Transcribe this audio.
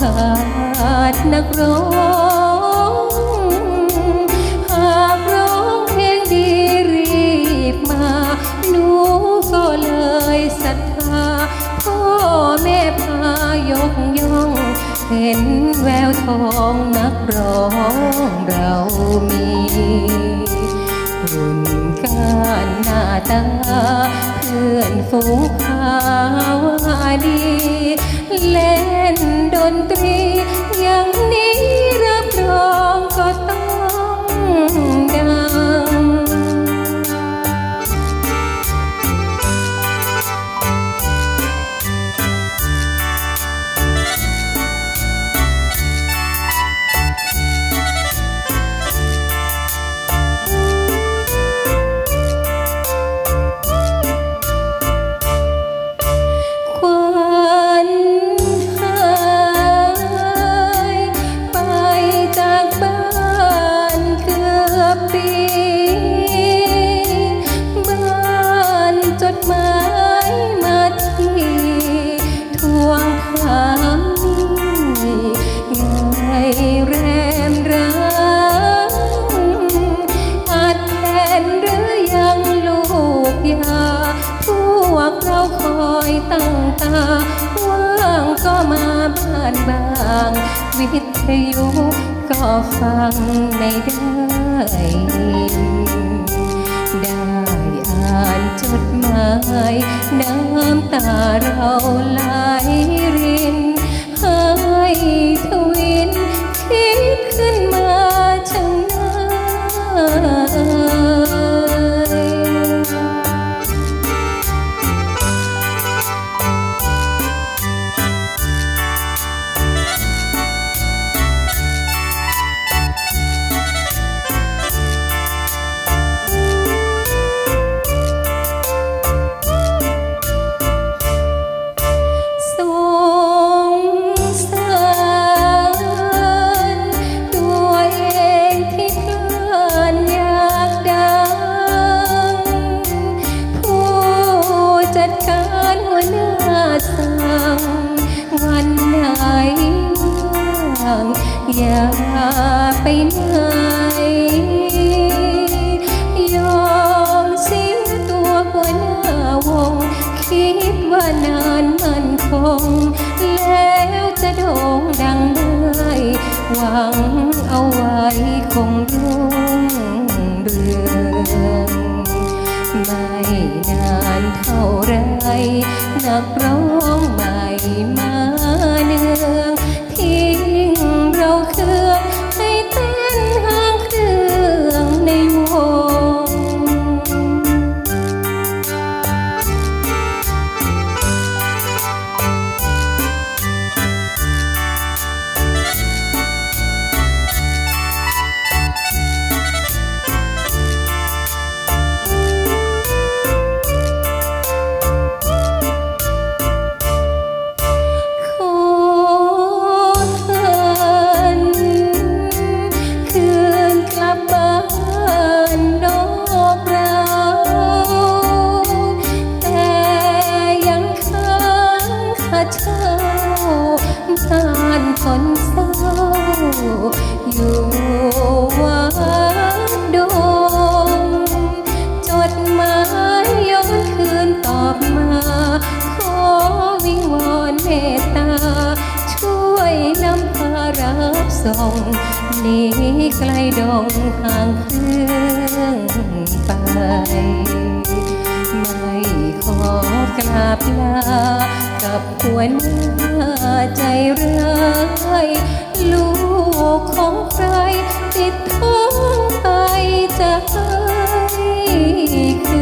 ขาดนักร้องหากร้องเพลงดีรีบมา หนูก็เลยศรัทธาพ่อแม่พายกย่อง เห็นแววทองนักร้องเรามีหุ่นการหน้าตา เพื่อนฝูงพาวาดี ตั้งตาว่างก็มาบ้านบาง วิทยุก็ฟังไม่ได้ ได้อ่านจดหมาย น้ำตาเราไหลริ อย่าไปไหนยอมเสียตัวหัวหน้าวง คิดว่านานมันคง แล้วจะโด่งดังได้ หวังเอาไว้คงรุ่งเรืองไม่นานเท่าไรนักร้องานคนเศร้า อยู่วัดดงจดหมายย้อนคืนตอบมา ขอวิงวอนเมตตา ช่วยนำพารับส่งหนีไกลดงห่างเครื่องไป ไม่ขอ ราบลากับหัวหน้าใจร้ายลูกของใครติดท้องไปจาก